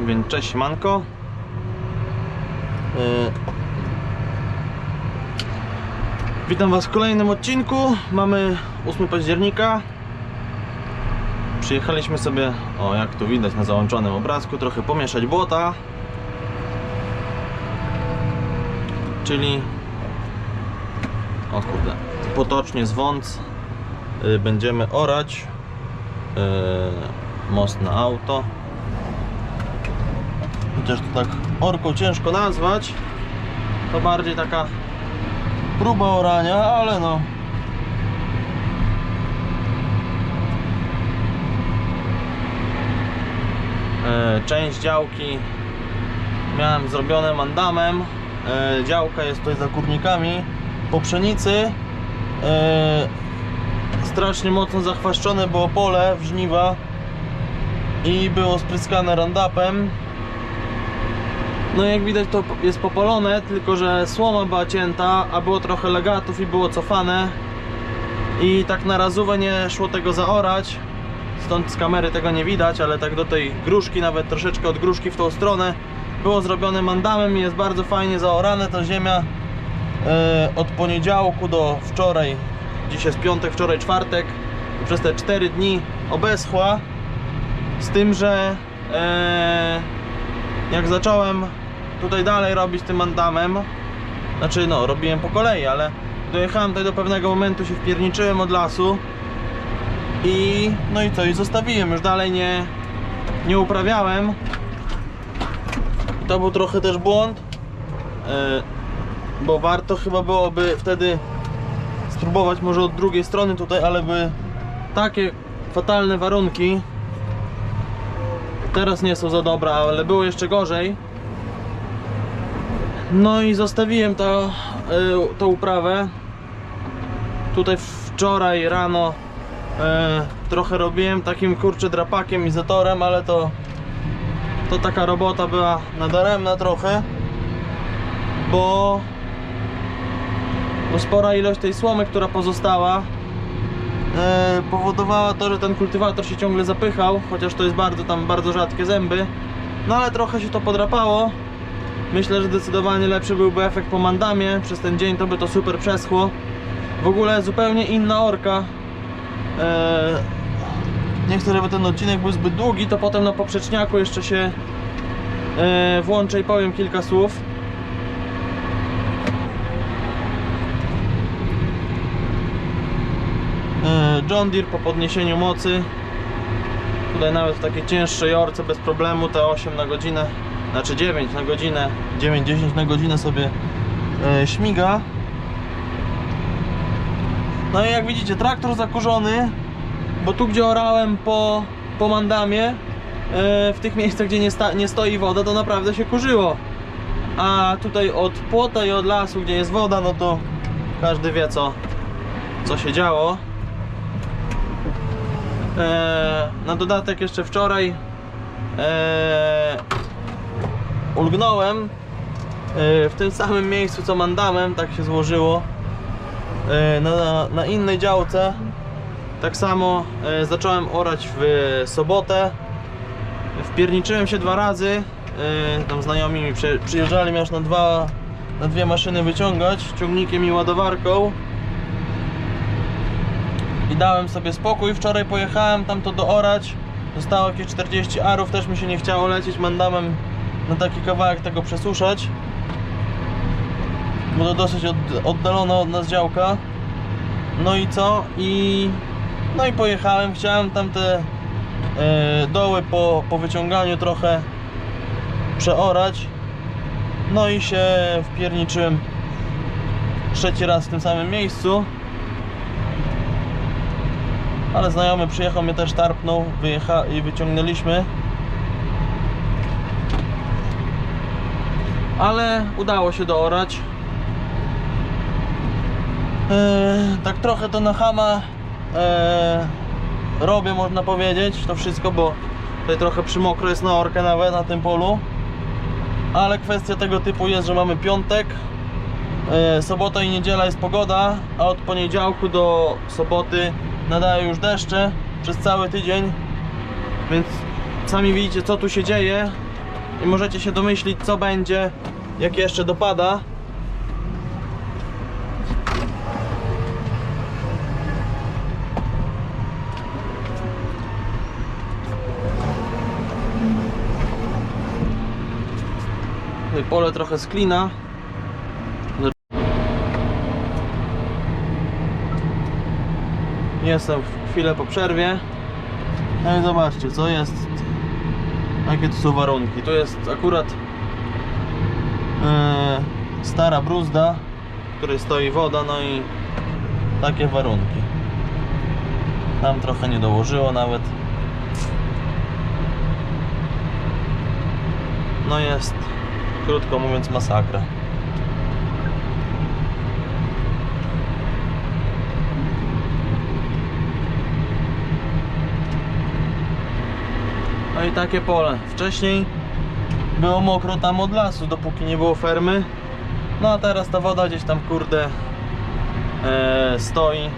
Więc cześć manko. Witam Was w kolejnym odcinku. Mamy 8 października. Przyjechaliśmy sobie, o jak tu widać na załączonym obrazku, trochę pomieszać błota. Czyli o kurde, potocznie zwąc y, będziemy orać y, most na auto. Chociaż to tak orką ciężko nazwać. To bardziej taka próba orania, ale no. E, Część działki miałem zrobione mandamem. E, Działka jest tutaj za kurnikami. Po pszenicy e, strasznie mocno zachwaszczone było pole w żniwa i było spryskane randapem. No jak widać to jest popalone, tylko że słoma była cięta, a było trochę legatów i było cofane. I tak na razówę nie szło tego zaorać. Stąd z kamery tego nie widać, ale tak do tej gruszki, nawet troszeczkę od gruszki w tą stronę było zrobione mandamem i jest bardzo fajnie zaorane. To ziemia e, od poniedziałku do wczoraj, dziś jest piątek, wczoraj czwartek, przez te 4 dni obeschła. Z tym, że e, jak zacząłem tutaj dalej robić tym mandamem, znaczy no, robiłem po kolei, ale dojechałem tutaj do pewnego momentu, się wpierniczyłem od lasu i no i co, i zostawiłem, już dalej nie, nie uprawiałem. I to był trochę też błąd, e, bo warto chyba byłoby wtedy spróbować może od drugiej strony tutaj, ale by takie fatalne warunki teraz nie są za dobre, ale było jeszcze gorzej. No i zostawiłem to, y, tą uprawę. Tutaj wczoraj rano y, trochę robiłem takim kurczę drapakiem i zatorem, ale to to taka robota była nadaremna trochę, bo bo spora ilość tej słomy, która pozostała e, powodowała to, że ten kultywator się ciągle zapychał, chociaż to jest bardzo tam bardzo rzadkie zęby. No ale trochę się to podrapało. Myślę, że zdecydowanie lepszy byłby efekt po mandamie. Przez ten dzień to by to super przeschło. W ogóle zupełnie inna orka. E, nie chcę, żeby ten odcinek był zbyt długi, to potem na poprzeczniaku jeszcze się e, włączę i powiem kilka słów. E, John Deere po podniesieniu mocy tutaj nawet w takiej cięższej orce bez problemu te 8 na godzinę znaczy 9 na godzinę. 9-10 na godzinę sobie e, śmiga. No i jak widzicie traktor zakurzony bo tu gdzie orałem po, po mandamie e, w tych miejscach gdzie nie, sta, nie stoi woda to naprawdę się kurzyło. A tutaj od płota i od lasu gdzie jest woda no to każdy wie co co się działo. Eee, na dodatek jeszcze wczoraj eee, ulgnąłem eee, w tym samym miejscu co mandamem, tak się złożyło eee, na, na innej działce tak samo eee, zacząłem orać w sobotę wpierniczyłem się dwa razy tam znajomi mi przy, przyjeżdżali mnie aż na dwa na dwie maszyny wyciągać ciągnikiem i ładowarką i dałem sobie spokój. Wczoraj pojechałem tam to doorać. Zostało jakieś 40 arów, też mi się nie chciało lecieć mandamem na taki kawałek tego przesuszać. Bo to dosyć od, oddalona od nas działka. No i co? I no i pojechałem. Chciałem tam te e, doły po, po wyciąganiu trochę przeorać. No i się wpierniczyłem trzeci raz w tym samym miejscu ale znajomy przyjechał, mnie też tarpnął, wyjecha i wyciągnęliśmy. Ale udało się doorać. Eee, tak trochę to na hama eee, robię, można powiedzieć, to wszystko, bo tutaj trochę przymokro jest na orkę nawet na tym polu. Ale kwestia tego typu jest, że mamy piątek, e, sobota i niedziela jest pogoda, a od poniedziałku do soboty nadają już deszcze przez cały tydzień. Więc sami widzicie co tu się dzieje. I możecie się domyślić co będzie jak jeszcze dopada. Pole trochę sklina. Jestem chwilę po przerwie. No i zobaczcie, co jest. Jakie tu są warunki. Tu jest akurat e, stara bruzda, w której stoi woda, no i takie warunki. Tam trochę nie dołożyło nawet. No jest, krótko mówiąc, masakra. I takie pole. Wcześniej było mokro tam od lasu, dopóki nie było fermy. No a teraz ta woda gdzieś tam kurde e, stoi.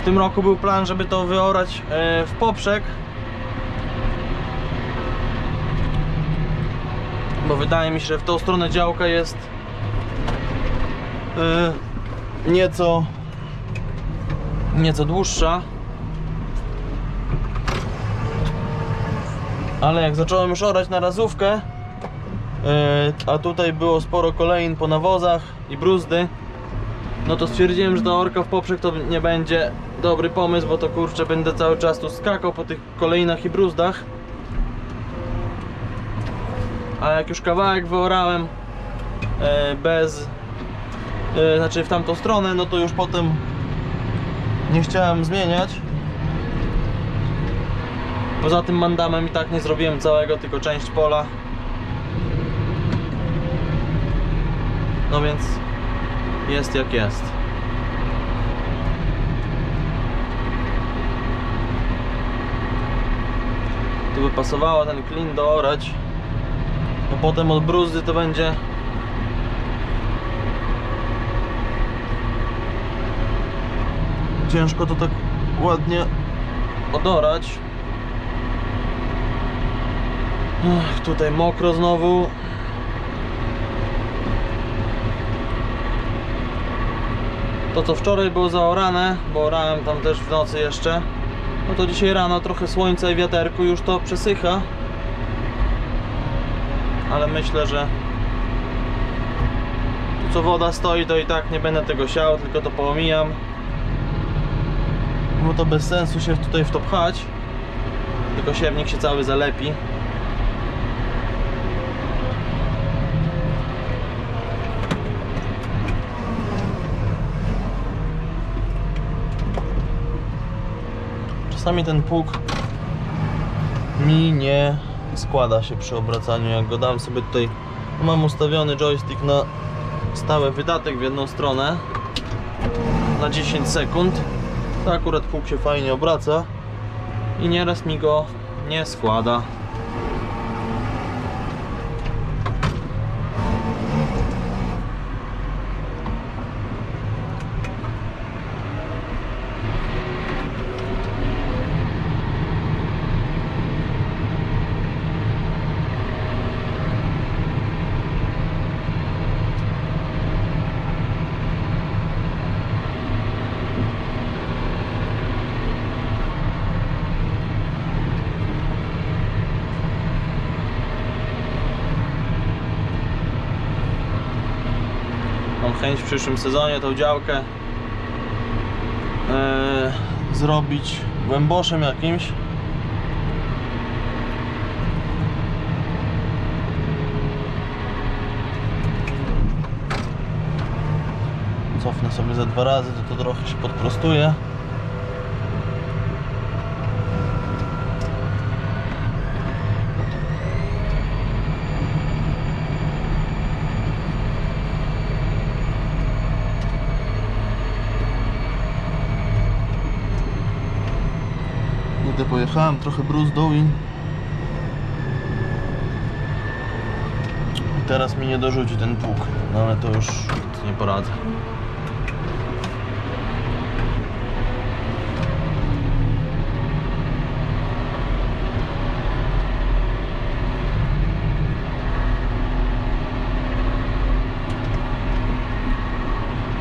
W tym roku był plan, żeby to wyorać e, w poprzek. Bo wydaje mi się, że w tą stronę działka jest e, nieco nieco dłuższa. Ale jak zacząłem już orać na razówkę, e, a tutaj było sporo kolejn po nawozach i bruzdy, no to stwierdziłem, że ta orka w poprzek to nie będzie dobry pomysł, bo to kurczę będę cały czas tu skakał po tych kolejnach i bruzdach. A jak już kawałek wyorałem e, bez, e, znaczy w tamtą stronę, no to już potem nie chciałem zmieniać. Poza tym mandamem i tak nie zrobiłem całego, tylko część pola. No więc jest jak jest. Tu by pasowało ten klin doorać. Bo potem od bruzdy to będzie ciężko to tak ładnie odorać. Tutaj mokro znowu. To co wczoraj było zaorane, bo orałem tam też w nocy jeszcze. No to dzisiaj rano trochę słońca i wiaterku już to przesycha. Ale myślę, że tu co woda stoi to i tak nie będę tego siał, tylko to poomijam. Bo to bez sensu się tutaj w to pchać. Tylko siewnik się cały zalepi. Czasami ten pług mi nie składa się przy obracaniu. Jak go dam sobie tutaj, mam ustawiony joystick na stały wydatek w jedną stronę na 10 sekund, to akurat pług się fajnie obraca i nieraz mi go nie składa. W przyszłym sezonie tą działkę e, zrobić głęboszem jakimś. Cofnę sobie ze dwa razy, to to trochę się podprostuje. pojechałem trochę bruzdą i teraz mi nie dorzuci ten pług, no ale to już nie poradzę.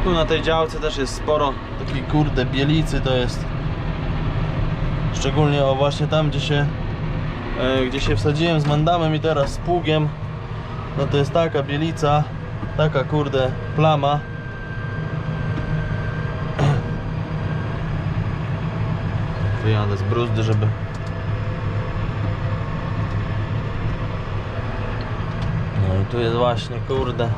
Tu na tej działce też jest sporo takiej kurde bielicy to jest Szczególnie o właśnie tam gdzie się e, gdzie się wsadziłem z mandamem i teraz z pługiem. No to jest taka bielica, taka kurde plama. Wyjadę z bruzdy, żeby No i tu jest właśnie, kurde.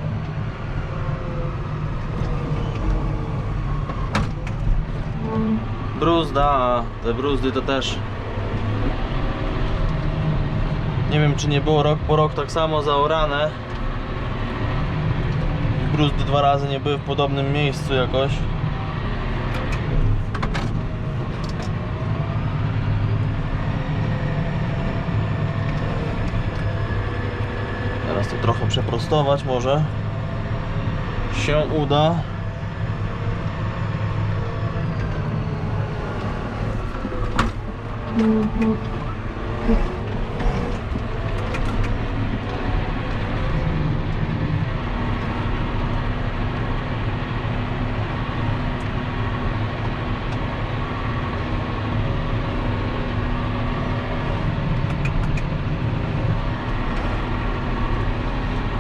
Bruzda, a te bruzdy to też. Nie wiem, czy nie było rok po rok tak samo zaorane. Bruzdy dwa razy nie były w podobnym miejscu jakoś. Teraz to trochę przeprostować może się uda. W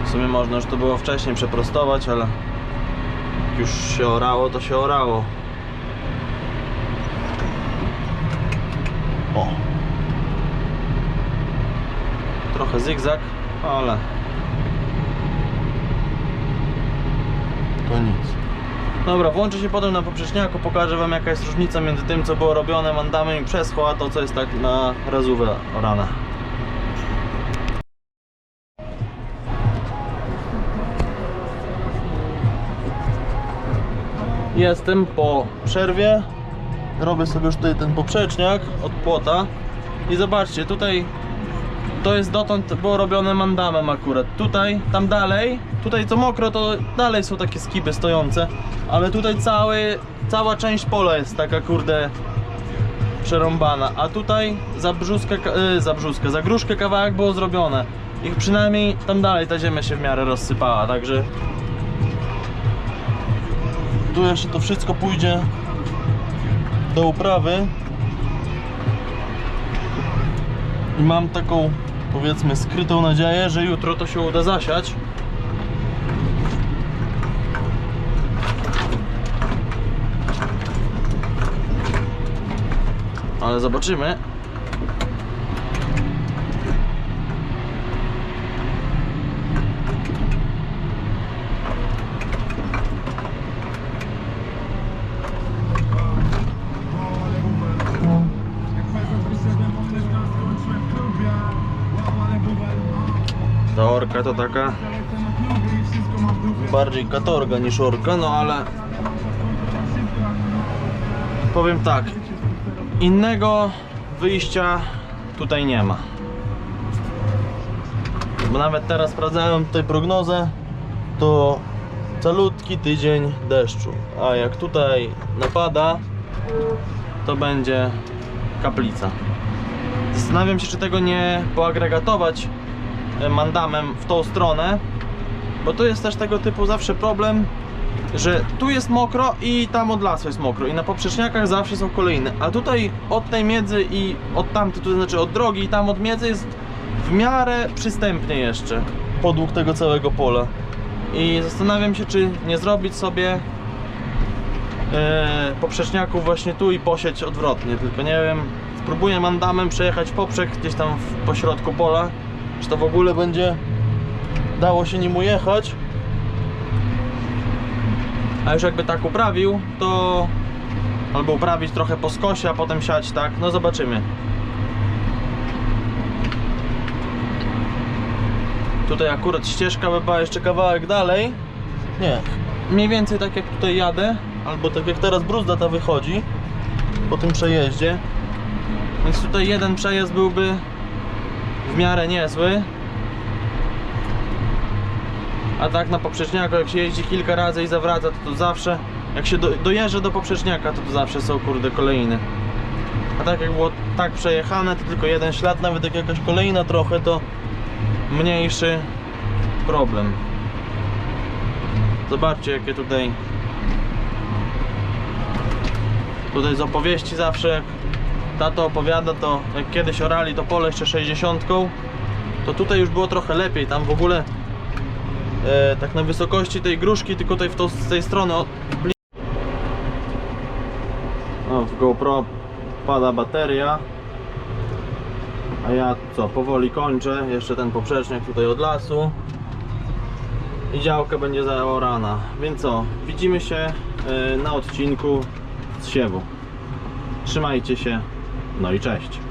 sumie można już to było wcześniej przeprostować, ale już się orało, to się orało. O. Trochę zygzak, ale to nic. Dobra, włączę się potem na poprzeczniaku, pokażę wam jaka jest różnica między tym co było robione mandamem i przeschło, a to co jest tak na razówę orane. Jestem po przerwie. Robię sobie już tutaj ten poprzeczniak od płota. I zobaczcie, tutaj to jest dotąd było robione mandamem akurat. Tutaj, tam dalej, tutaj co mokro, to dalej są takie skipy stojące. Ale tutaj cały, cała część pola jest taka kurde przerąbana. A tutaj za brzuskę, ka- y, za brzuskę, za gruszkę kawałek było zrobione. I przynajmniej tam dalej ta ziemia się w miarę rozsypała, także tu jeszcze to wszystko pójdzie do uprawy. I mam taką powiedzmy skrytą nadzieję, że jutro to się uda zasiać. Ale zobaczymy orka to taka bardziej katorga niż orka, no ale powiem tak, innego wyjścia tutaj nie ma. Bo nawet teraz sprawdzałem tutaj prognozę, to calutki tydzień deszczu, a jak tutaj napada, to będzie kaplica. Zastanawiam się, czy tego nie poagregatować mandamem w tą stronę, bo to jest też tego typu zawsze problem, że tu jest mokro i tam od lasu jest mokro i na poprzeczniakach zawsze są kolejne, a tutaj od tej miedzy i od tamtej, to znaczy od drogi i tam od miedzy jest w miarę przystępnie jeszcze podług tego całego pola. I zastanawiam się, czy nie zrobić sobie e, poprzeczniaków właśnie tu i posieć odwrotnie, tylko nie wiem, spróbuję mandamem przejechać poprzek gdzieś tam w pośrodku pola, czy to w ogóle będzie dało się nim ujechać. A już jakby tak uprawił, to albo uprawić trochę po skosie, a potem siać tak, no zobaczymy. Tutaj akurat ścieżka by była jeszcze kawałek dalej. Nie, mniej więcej tak jak tutaj jadę, albo tak jak teraz bruzda ta wychodzi po tym przejeździe. Więc tutaj jeden przejazd byłby w miarę niezły. A tak na poprzeczniaku, jak się jeździ kilka razy i zawraca, to, to zawsze, jak się do, dojeżdża do poprzeczniaka, to to zawsze są kurde kolejny. A tak jak było tak przejechane, to tylko jeden ślad, nawet jak jakaś kolejna trochę, to mniejszy problem. Zobaczcie jakie tutaj Tutaj z opowieści zawsze jak tato opowiada to jak kiedyś orali to pole jeszcze 60 to tutaj już było trochę lepiej, tam w ogóle e, tak na wysokości tej gruszki, tylko tutaj w to, z tej strony o, bli- o, w GoPro pada bateria a ja co, powoli kończę, jeszcze ten poprzeczniak tutaj od lasu i działka będzie zaorana. Więc co, widzimy się y, na odcinku z siewu. Trzymajcie się, no i cześć.